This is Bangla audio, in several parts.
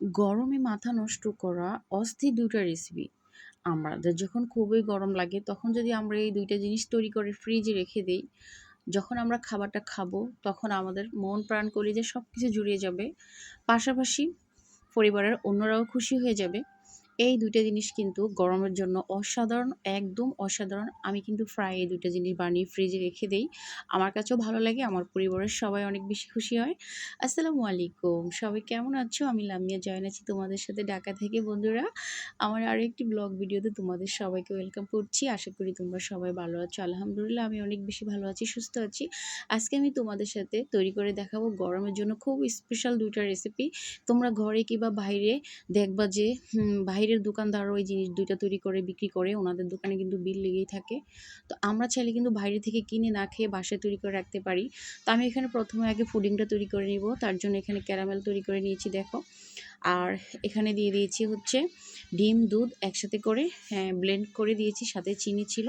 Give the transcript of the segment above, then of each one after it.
গরমে মাথা নষ্ট করা অস্থির দুটা রেসিপি। আমাদের যখন খুবই গরম লাগে, তখন যদি আমরা এই দুইটা জিনিস তৈরি করে ফ্রিজে রেখে দিই, যখন আমরা খাবারটা খাব, তখন আমাদের মন প্রাণ কলিজে সব কিছু জুড়িয়ে যাবে। পাশাপাশি পরিবারের অন্যরাও খুশি হয়ে যাবে। এই ২ টা জিনিস কিন্তু গরমের জন্য অসাধারণ, একদম অসাধারণ। আমি কিন্তু প্রায় এই ২ টা জিনিস বানিয়ে ফ্রিজে রেখে দেই। আমার কাছেও ভালো লাগে, আমার পরিবারের সবাই অনেক বেশি খুশি হয়। আসসালামু আলাইকুম। সবাই কেমন আছো? আমি লামিয়া জয়েন আছি তোমাদের সাথে ঢাকা থেকে বন্ধুরা। আমার আরও একটি ব্লগ ভিডিওতে তোমাদের সবাইকে ওয়েলকাম করছি। আশা করি তোমরা সবাই ভালো আছো। আলহামদুলিল্লাহ আমি অনেক বেশি ভালো আছি, সুস্থ আছি। আজকে আমি তোমাদের সাথে তৈরি করে দেখাবো গরমের জন্য খুব স্পেশাল ২ টা রেসিপি। তোমরা ঘরে কিংবা বাইরে দেখবা যে হুম বাইরের দোকানদারও এই জিনিস দুইটা তৈরি করে বিক্রি করে। ওনাদের দোকানে কিন্তু বিল লেগেই থাকে। তো আমরা চাইলে কিন্তু বাইরে থেকে কিনে না খেয়ে বাসায় তৈরি করে রাখতে পারি। তো আমি এখানে প্রথমে আগে পুডিংটা তৈরি করে নিব। তার জন্য এখানে ক্যারামেল তৈরি করে নিয়েছি দেখো। আর এখানে দিয়ে দিয়েছি হচ্ছে ডিম, দুধ একসাথে করে হ্যাঁ ব্লেন্ড করে দিয়েছি, সাথে চিনি ছিল।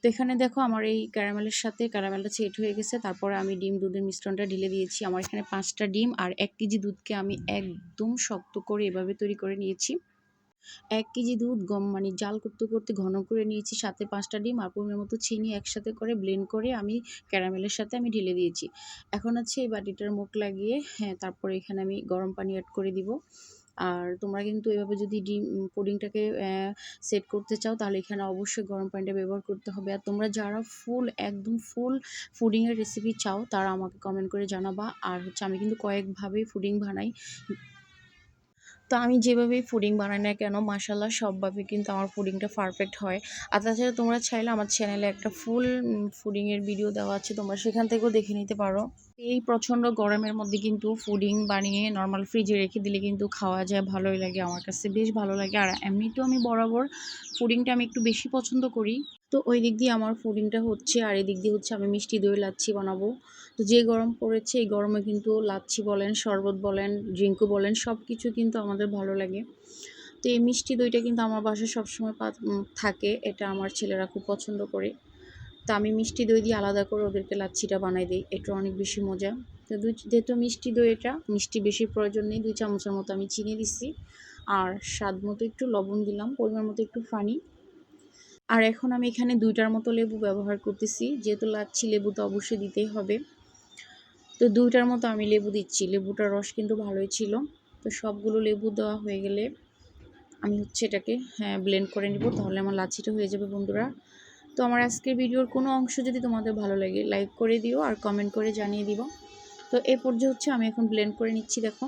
তো এখানে দেখো আমার এই ক্যারামেলের সাথে ক্যারামেলটা সেট হয়ে গেছে। তারপরে আমি ডিম দুধের মিশ্রণটা ঢেলে দিয়েছি। আমার এখানে পাঁচটা ডিম আর এক কেজি দুধকে আমি একদম শক্ত করে এভাবে তৈরি করে নিয়েছি। এক কেজি দুধ গম মানে জাল করতে করতে ঘন করে নিয়েছি সাথে পাঁচটা ডিম আর পরিমাণ মতো চিনি একসাথে করে ব্লেন্ড করে আমি ক্যারামেলের সাথে আমি ঢেলে দিয়েছি। এখন হচ্ছে এই বাটিটার মুখ লাগিয়ে হ্যাঁ তারপরে এখানে আমি গরম পানি অ্যাড করে দিব। আর তোমরা কিন্তু এভাবে যদি ডিম, পুডিংটাকে সেট করতে চাও, তাহলে এখানে অবশ্যই গরম পানিটা ব্যবহার করতে হবে। আর তোমরা যারা ফুল একদম ফুল ফুডিংয়ের রেসিপি চাও, তারা আমাকে কমেন্ট করে জানাবা। আর হচ্ছে আমি কিন্তু কয়েকভাবেই ফুডিং বানাই। তো আমি যেভাবেই ফুডিং বানাই না কেন মাসাল্লাহ সবভাবে কিন্তু আমার ফুডিংটা পারফেক্ট হয়। আর তাছাড়া তোমরা চাইলে আমার চ্যানেলে একটা ফুল ফুডিংয়ের ভিডিও দেওয়া আছে, তোমরা সেখান থেকেও দেখে নিতে পারো। এই প্রচণ্ড গরমের মধ্যে কিন্তু ফুডিং বানিয়ে নর্মাল ফ্রিজে রেখে দিলে কিন্তু খাওয়া যায় ভালোই লাগে, আমার কাছে বেশ ভালো লাগে। আর এমনিতেও আমি বরাবর ফুডিংটা আমি একটু বেশি পছন্দ করি। তো ওই দিক দিয়ে আমার ফুডিংটা হচ্ছে, আর এদিক দিয়ে হচ্ছে আমি মিষ্টি দই, লাচ্ছি বানাবো। তো যে গরম পড়েছে, এই গরমে কিন্তু লাচ্ছি বলেন, শরবত বলেন ড্রিঙ্কও বলেন সব কিছু কিন্তু আমাদের ভালো লাগে। তো এই মিষ্টি দইটা কিন্তু আমার বাসায় সবসময় থাকে, এটা আমার ছেলেরা খুব পছন্দ করে। তো আমি মিষ্টি দই দিয়ে আলাদা করে ওদেরকে লাচ্ছিটা বানাই দিই। এটা অনেক বেশি মজা। তো দুই যেহেতু মিষ্টি দই এটা, মিষ্টি বেশি প্রয়োজন নেই, দুই চামচের মতো আমি চিনি দিচ্ছি। আর স্বাদ মতো একটু লবণ দিলাম, পরিমাণ মতো একটু পানি। আর এখন আমি এখানে দুইটার মতো লেবু ব্যবহার করতেছি, যেহেতু লাচ্ছি লেবু তো অবশ্যই দিতেই হবে। তো দুইটার মতো আমি লেবু দিচ্ছি, লেবুটার রস কিন্তু ভালোই ছিল। তো সবগুলো লেবু দেওয়া হয়ে গেলে আমি হচ্ছে এটাকে হ্যাঁ ব্লেন্ড করে নিব, তাহলে আমার লাচ্ছিটা হয়ে যাবে বন্ধুরা। তো আমার আজকের ভিডিওর কোনো অংশ যদি তোমাদের ভালো লাগে লাইক করে দিও আর কমেন্ট করে জানিয়ে দিব। তো এ পর্যায়ে হচ্ছে আমি এখন ব্লেন্ড করে নিচ্ছি, দেখো।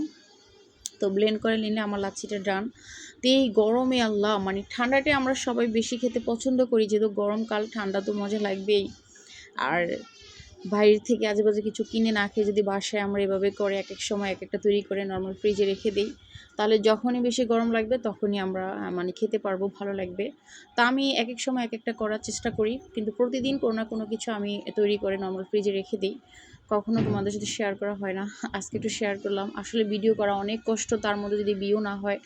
তো ব্লেন্ড করে নিলে আমার লাচ্ছিটা ডান তো এই গরমে আল্লাহ মানে ঠান্ডাটাই আমরা সবাই বেশি খেতে পছন্দ করি, যেহেতু গরমকাল, ঠান্ডা তো মজা লাগবেই। আর বাইরের থেকে আজেবাজে কিছু কিনে না খেয়ে যদি বাসায় আমরা এভাবে করে এক এক সময় এক একটা তৈরি করে নর্মাল ফ্রিজে রেখে দিই, তাহলে যখনই বেশি গরম লাগবে তখনই আমরা মানে খেতে পারব, ভালো লাগবে। তা আমি এক এক সময় এক একটা করার চেষ্টা করি, কিন্তু প্রতিদিন কোনো না কোনো কিছু আমি তৈরি করে নর্মাল ফ্রিজে রেখে দিই। কখনো তোমাদের সাথে শেয়ার করা হয় না, আজকে একটু শেয়ার করলাম। আসলে ভিডিও করা অনেক কষ্ট, তার মধ্যে যদি ভিউ না হয়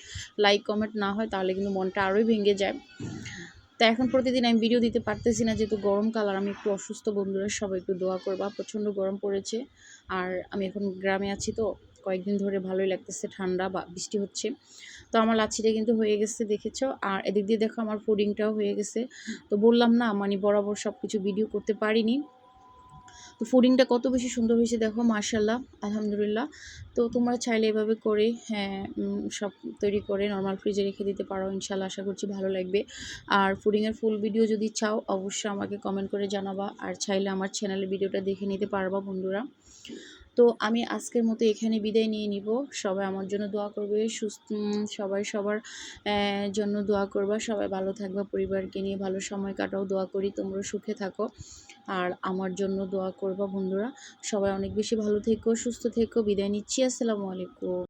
লাইক কমেন্ট না হয়, তাহলে কিন্তু মনটা আরোই ভেঙে যায়। তো এখন প্রতিদিন আমি ভিডিও দিতে পারতেছি না, যেহেতু গরমকাল আর আমি একটু অসুস্থ বন্ধুরা, সবাই একটু দোয়া করবা। প্রচণ্ড গরম পড়েছে আর আমি এখন গ্রামে আছি তো, কয়েকদিন ধরে ভালোই লাগতেছে ঠান্ডা বা বৃষ্টি হচ্ছে। তো আমার লাচ্ছিটা কিন্তু হয়ে গেছে, দেখেছ? আর এদিক দিয়ে দেখো আমার ফুডিংটাও হয়ে গেছে। তো বললাম না মানে বরাবর সব কিছু ভিডিও করতে পারিনি। তো ফুডিংটা কত বেশি সুন্দর হয়েছে দেখো মার্শাল্লাহ আলহামদুলিল্লাহ। তো তোমরা চাইলে এভাবে করে হ্যাঁ সব তৈরি করে নর্মাল ফ্রিজে রেখে দিতে পারো ইনশাল্লাহ আশা করছি ভালো লাগবে। আর ফুডিংয়ের ফুল ভিডিও যদি চাও, অবশ্যই আমাকে কমেন্ট করে জানাবা। আর চাইলে আমার চ্যানেলের ভিডিওটা দেখে নিতে পারবা, বন্ধুরা। তো আমি আজকের মতো এখানে বিদায় নিয়ে নিব। সবাই আমার জন্য দোয়া করবে, সুস্থ সবাই সবার জন্য দোয়া করবা। সবাই ভালো থাকবা, পরিবারকে নিয়ে ভালো সময় কাটাও, দোয়া করি, তোমরা সুখে থাকো। আর আমার জন্য দোয়া করবা বন্ধুরা। সবাই অনেক বেশি ভালো থেকো, সুস্থ থেকো। বিদায় নিচ্ছি, আসসালামু আলাইকুম।